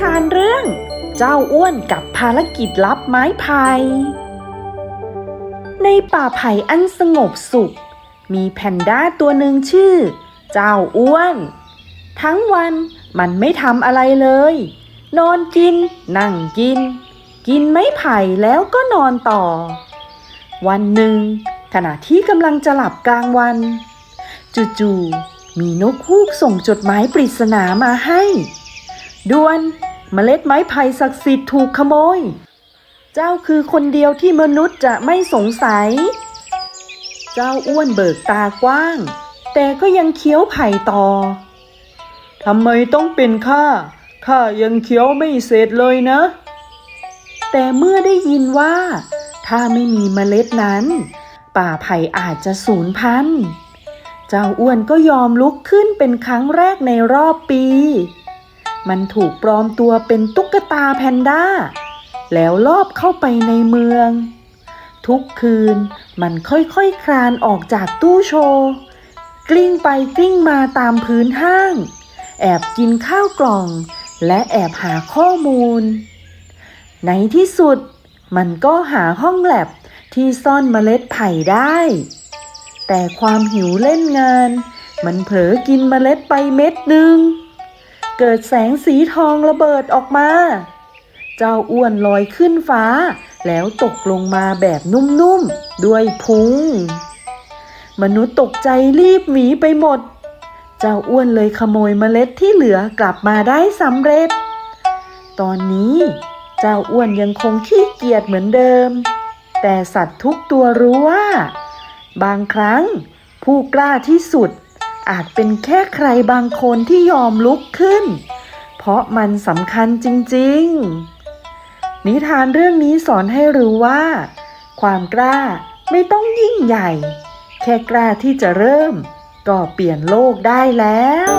ทานเจ้าอ้วนกับภารกิจลับไม้ไผ่ในป่าไผ่อันสงบสุข มีแพนด้าตัวหนึ่งชื่อ เจ้าอ้วน ทั้งวันมันไม่ทำอะไรเลย นอนกิน นั่งกิน กินไม้ไผ่แล้วก็นอนต่อ วันหนึ่ง ขณะที่กำลังจะหลับกลางวัน จู่ๆมีนกฮูกส่งจดหมายปริศนามาให้ด่วน เมล็ดไม้ไผ่ศักดิ์สิทธิ์ถูกขโมย เจ้าคือคนเดียวที่มนุษย์จะไม่สงสัย เจ้าอ้วนเบิกตากว้าง แต่ก็ยังเคี้ยวไผ่ต่อทำไมต้องเป็นข้า ข้ายังเคี้ยวไม่เสร็จเลยนะ แต่เมื่อได้ยินว่า ถ้าไม่มีเมล็ดนั้น ป่าไผ่อาจจะสูญพันธุ์ เจ้าอ้วนก็ยอมลุกขึ้นเป็นครั้งแรกในรอบปี มันถูกปลอมตัวเป็นตุ๊กตาแพนด้า แล้วลอบเข้าไปในเมือง ทุกคืนมันค่อยๆคคลานออกจากตู้โชว์กลิ้งไปกลิ้งมาตามพื้นห้าง แอบกินข้าวกล่อง และแอบหาข้อมูล ในที่สุด มันก็หาห้องแลบที่ซ่อนเมล็ดไผ่ได้ แต่ความหิวเล่นงาน มันเผลอกินเมล็ดไปเม็ดหนึ่ง เกิดแสงสีทองระเบิดออกมา เจ้าอ้วนลอยขึ้นฟ้า แล้วตกลงมาแบบนุ่มๆ ด้วยพุง มนุษย์ตกใจรีบหนีไปหมด เจ้าอ้วนเลยขโมยเมล็ดที่เหลือกลับมาได้สำเร็จ ตอนนี้ เจ้าอ้วนยังคงขี้เกียจเหมือนเดิม แต่สัตว์ทุกตัวรู้ว่า บางครั้งผู้กล้าที่สุด อาจเป็นแค่ใครบางคนที่ยอมลุกขึ้น เพราะมันสำคัญจริง ๆ นิทานเรื่องนี้สอนให้รู้ว่า ความกล้าไม่ต้องยิ่งใหญ่ แค่กล้าที่จะเริ่ม ก็เปลี่ยนโลกได้แล้ว